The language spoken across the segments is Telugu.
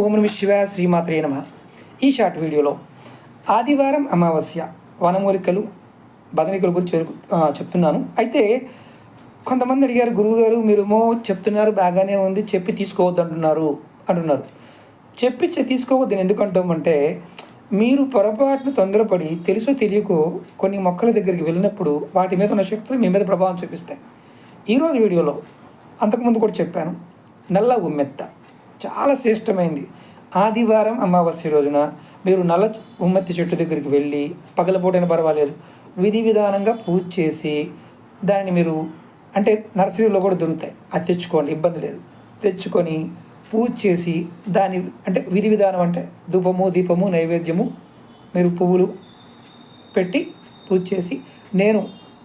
ఓం నమ శివాయ శ్రీమాత్రే నమ. ఈ షార్ట్ వీడియోలో ఆదివారం అమావాస్య వనమూలికలు బదనికల గురించి చెప్తున్నాను. అయితే కొంతమంది అడిగారు గురువుగారు మీరేమో చెప్తున్నారు బాగానే ఉంది చెప్పి తీసుకోవద్దు అంటున్నారు అంటున్నారు. చెప్పి తీసుకోవద్దు నేను ఎందుకు మీరు పొరపాటున తొందరపడి తెలుసో తెలియకో కొన్ని మొక్కల దగ్గరికి వెళ్ళినప్పుడు వాటి మీద ఉన్న శక్తులు మీ మీద ప్రభావం చూపిస్తాయి. ఈరోజు వీడియోలో అంతకుముందు కూడా చెప్పాను నల్ల ఉమ్మెత్త. చాలా శ్రేష్టమైంది. ఆదివారం అమావాస్య రోజున మీరు నల్ల ఉమ్మత్తి చెట్టు దగ్గరికి వెళ్ళి పగలపూటైనా పర్వాలేదు. విధి విధానంగా పూజ చేసి దానిని మీరు అంటే నర్సరీలో కూడా దొరుకుతాయి. అది తెచ్చుకోండి ఇబ్బంది లేదు. తెచ్చుకొని పూజ చేసి దాని అంటే విధి విధానం అంటే ధూపము దీపము నైవేద్యము మీరు పువ్వులు పెట్టి పూజ చేసి నేను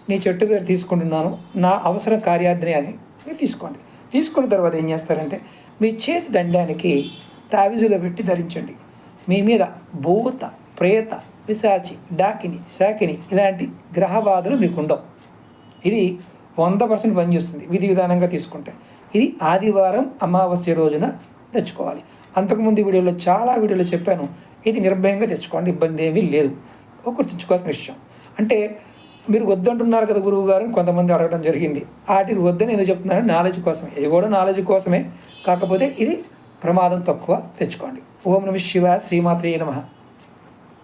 నీ చెట్టు పేరు తీసుకుంటున్నాను. నా అవసరం కార్యార్థిని అని తీసుకోండి. తీసుకున్న తర్వాత ఏం చేస్తారంటే మీ చేతి దండానికి తావిజులో పెట్టి ధరించండి. మీ మీద భూత ప్రేత పిశాచి డాకిని శాకిని ఇలాంటి గ్రహబాధలు మీకు ఉండవు ఇది వంద పర్సెంట్ పనిచేస్తుంది విధి విధానంగా తీసుకుంటే. ఇది ఆదివారం అమావాస్య రోజున తెచ్చుకోవాలి. అంతకుముందు వీడియోలో చాలా వీడియోలో చెప్పాను. ఇది నిర్భయంగా తెచ్చుకోండి ఇబ్బంది ఏమీ లేదు. ఒకటి తెచ్చుకోవాల్సిన విషయం. అంటే మీరు వద్దంటున్నారు కదా గురువు గారు కొంతమంది అడగడం జరిగింది. వాటికి వద్దని ఎందుకు చెప్తున్నాను నాలెడ్జ్ కోసమే. ఇది కూడా నాలెడ్జ్ కోసమే? కాకపోతే ఇది ప్రమాదం తక్కువ తెచ్చుకోండి. ఓం నమ శివ శ్రీమాత్రే నమః.